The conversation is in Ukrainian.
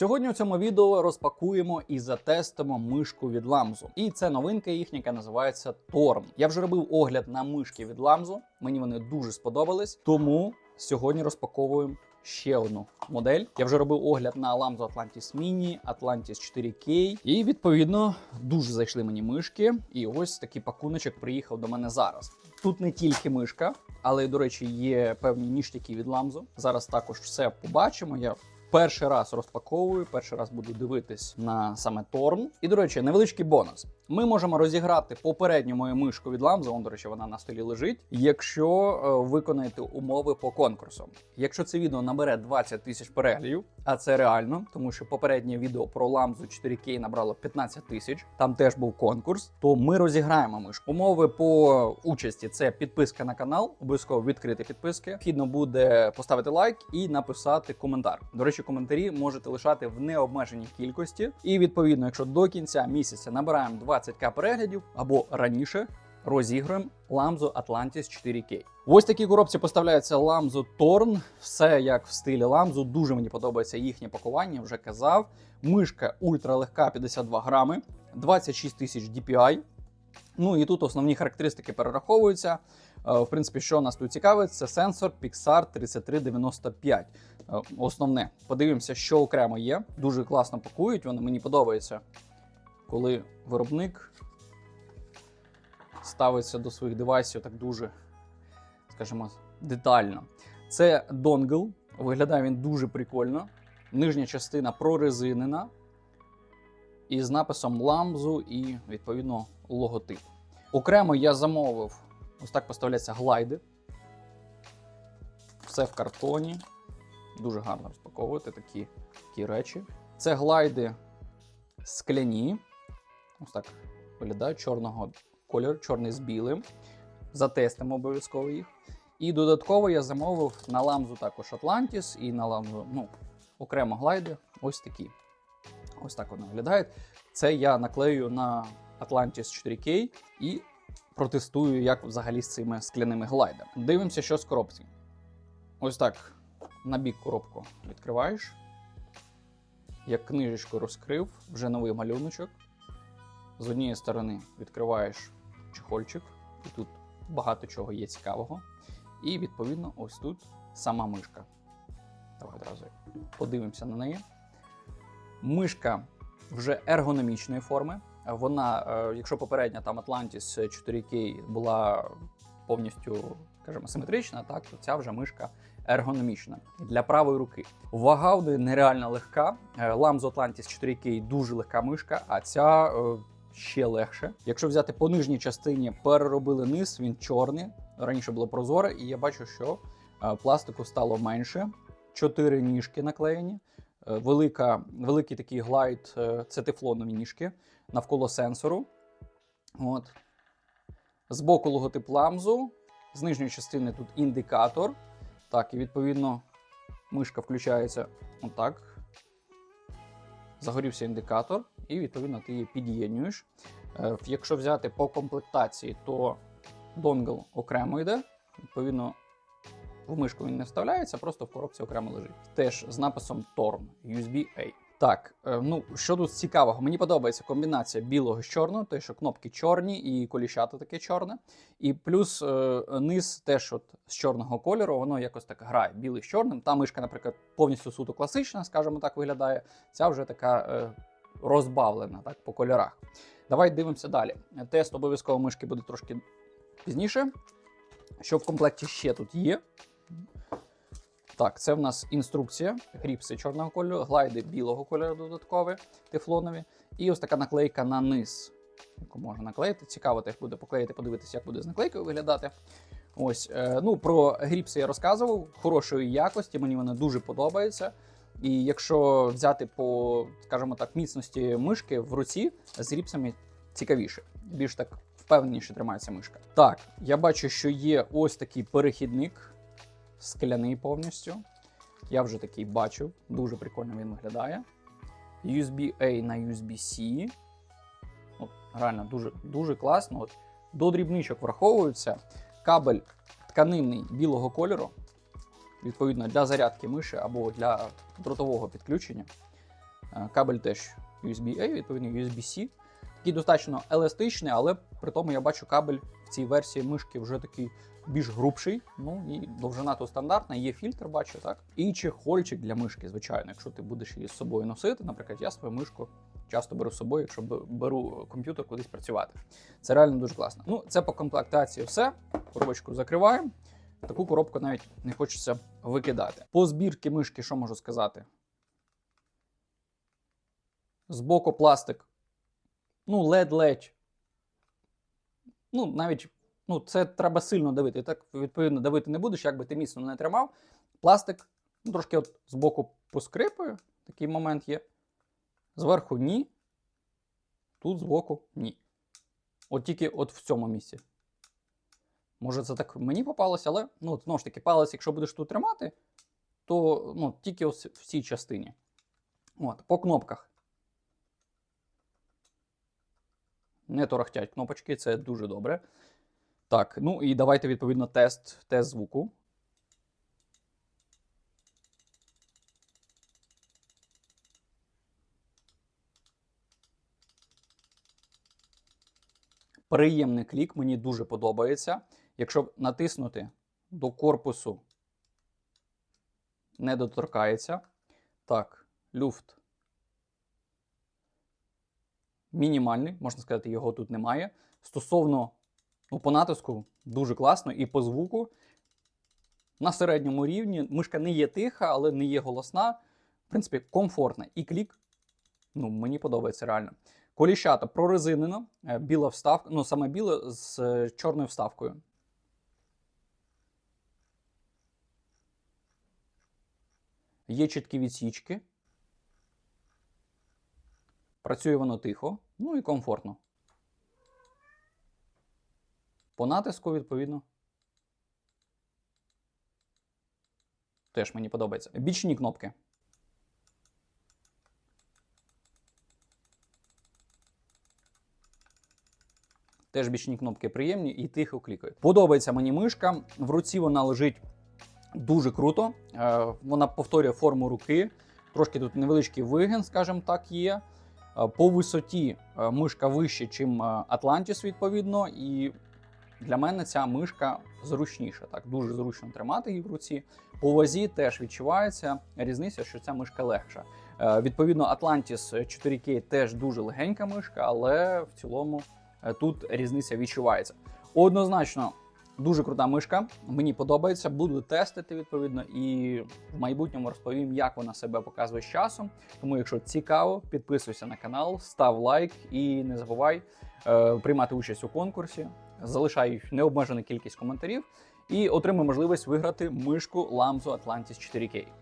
Сьогодні у цьому відео розпакуємо і затестимо мишку від ламзу. І це новинка їхня, яка називається Торн. Я вже робив огляд на мишки від ламзу. Мені вони дуже сподобались. Тому сьогодні розпаковуємо ще одну модель. Я вже робив огляд на Lamzo Atlantis Mini, Atlantis 4K. І відповідно дуже зайшли мені мишки. І ось такий пакуночок приїхав до мене зараз. Тут не тільки мишка, але, до речі, є певні ніштяки від ламзу. Зараз також все побачимо. Я перший раз розпаковую, перший раз буду дивитись на саме Торн. І, до речі, невеличкий бонус. Ми можемо розіграти попередню мою мишку від. Он, до речі, вона на столі лежить. Якщо е, виконаєте умови по конкурсу. Якщо це відео набере 20 тисяч переглядів, а це реально, тому що попереднє відео про ламзу 4К набрало 15 тисяч. Там теж був конкурс. То ми розіграємо мишку. Умови по участі це підписка на канал, обов'язково відкрити підписки. Необхідно буде поставити лайк і написати коментар. До речі, коментарі можете лишати в необмеженій кількості. І відповідно, якщо до кінця місяця набираємо 20к переглядів або раніше. Розіграємо Lamzo Atlantis 4K. В ось такій коробці поставляється Lamzo Torn. Все як в стилі Lamzo. Дуже мені подобається їхнє пакування, вже казав. Мишка ультралегка 52 грами, 26 тисяч DPI. Ну і тут основні характеристики перераховуються. Е, В принципі, що нас тут цікавить, це сенсор Pixar 3395. Е, Основне, подивимося, що окремо є. Дуже класно пакують. Вони мені подобається, коли виробник ставиться до своїх девайсів так дуже, скажімо, детально. Це донгл. Виглядає він дуже прикольно. Нижня частина прорезинена. І з написом ламзу і, відповідно, логотип. Окремо я замовив, ось так поставляються глайди. Все в картоні. Дуже гарно розпаковувати такі, такі речі. Це глайди скляні. Ось так виглядають чорного кольору, чорний з білим. Затестимо обов'язково їх. І додатково я замовив на ламзу також Atlantis і на ламзу, ну, окремо глайди. Ось такі. Ось так вони виглядають. Це я наклею на Atlantis 4K і протестую, як взагалі з цими скляними глайдами. Дивимося, що з коробці. Ось так. На бік коробку відкриваєш. Як книжечку розкрив, вже новий малюночок. З однієї сторони відкриваєш чехольчик, і тут багато чого є цікавого. І відповідно, ось тут сама мишка. Давай одразу подивимося на неї. Мишка вже ергономічної форми. Вона, е, якщо попередня там Atlantis 4K була повністю, скажімо, симетрична, так то ця вже мишка ергономічна для правої руки. Вага нереально легка. Е, Lamzo Atlantis 4K дуже легка мишка, а ця е, ще легше. Якщо взяти по нижній частині, переробили низ, він чорний. Раніше було прозоре, і я бачу, що е, пластику стало менше. Чотири ніжки наклеєні. Е, Велика, великий такий глайд, це тефлонові ніжки навколо сенсору. От. Збоку логотип ламзу. З нижньої частини тут індикатор. Так, і відповідно мишка включається отак. Загорівся індикатор, і відповідно ти її під'єднуєш. Е, Якщо взяти по комплектації, то донгл окремо йде. Відповідно, в мишку він не вставляється, просто в коробці окремо лежить. Теж з написом Torn USB-A. Так, е, ну що тут цікавого? Мені подобається комбінація білого з чорного, те, що кнопки чорні і коліщата таке чорне. І плюс е, низ теж от з чорного кольору, воно якось так грає білий з чорним. Та мишка, наприклад, повністю суто класична, скажімо так, виглядає. Ця вже така розбавлена так, по кольорах. Давай дивимося далі. Тест обов'язково мишки буде трошки пізніше. Що в комплекті ще тут є? Так, це в нас інструкція, гріпси чорного кольору, глайди білого кольору додаткові, тефлонові. І ось така наклейка на низ, яку можна наклеїти. Цікаво теж буде поклеїти, подивитися, як буде з наклейкою виглядати. Ось, е, ну про гріпси я розказував, хорошої якості, мені вони дуже подобаються. І якщо взяти по, скажімо так, міцності мишки в руці з гріпсами цікавіше, більш так впевненіше тримається мишка. Так, я бачу, що є ось такий перехідник скляний повністю. Я вже такий бачив, дуже прикольно він виглядає. USB-A на USB-C. От, реально дуже, дуже класно. От, до дрібничок враховуються. Кабель тканинний білого кольору, відповідно, для зарядки миші або для дротового підключення. Е, Кабель теж USB-A, відповідно USB-C. Такий достатньо еластичний, але при тому я бачу кабель в цій версії мишки вже такий більш грубший. Ну і довжина то стандартна, є фільтр, бачу, так. І чехольчик для мишки, звичайно, якщо ти будеш її з собою носити. Наприклад, я свою мишку часто беру з собою, якщо беру комп'ютер кудись працювати. Це реально дуже класно. Ну, це по комплектації все. Коробочку закриваємо. Таку коробку навіть не хочеться викидати. По збірки мишки, що можу сказати? Збоку пластик. Ну, ледь-ледь. Ну, навіть ну, це треба сильно давити. Так, відповідно, давити не будеш, як би ти міцно не тримав. Пластик ну, трошки от збоку поскрипує. Такий момент є. Зверху ні. Тут збоку ні. От тільки от в цьому місці. Може, це так мені попалося, але ну, знову ж таки, палець, якщо будеш тут тримати, то ну, тільки ось в цій частині. От, по кнопках. Не торохтять кнопочки, це дуже добре. Так, ну і давайте відповідно тест, тест звуку. Приємний клік, мені дуже подобається. Якщо натиснути до корпусу, не доторкається. Так, люфт мінімальний, можна сказати, його тут немає. Стосовно ну, по натиску, дуже класно, і по звуку на середньому рівні. Мишка не є тиха, але не є голосна. В принципі, комфортна. І клік, ну, мені подобається реально. Коліщата прорезинено, е, біла вставка, ну саме біле з е, чорною вставкою. Є чіткі відсічки. Працює воно тихо, ну і комфортно. По натиску, відповідно. Теж мені подобається. Бічні кнопки. Теж бічні кнопки приємні і тихо клікають. Подобається мені мишка. В руці вона лежить дуже круто. Е, Вона повторює форму руки. Трошки тут невеличкий вигин, скажімо так, є. Е, По висоті е, мишка вище, ніж Atlantis, відповідно. І для мене ця мишка зручніша. Так, дуже зручно тримати її в руці. По вазі теж відчувається різниця, що ця мишка легша. Відповідно, Atlantis 4K теж дуже легенька мишка, але в цілому тут різниця відчувається. Однозначно, дуже крута мишка. Мені подобається, буду тестити відповідно, і в майбутньому розповім, як вона себе показує з часом. Тому, якщо цікаво, підписуйся на канал, став лайк і не забувай е, приймати участь у конкурсі. Залишай необмежену кількість коментарів і отримай можливість виграти мишку Lamzo Atlantis 4K.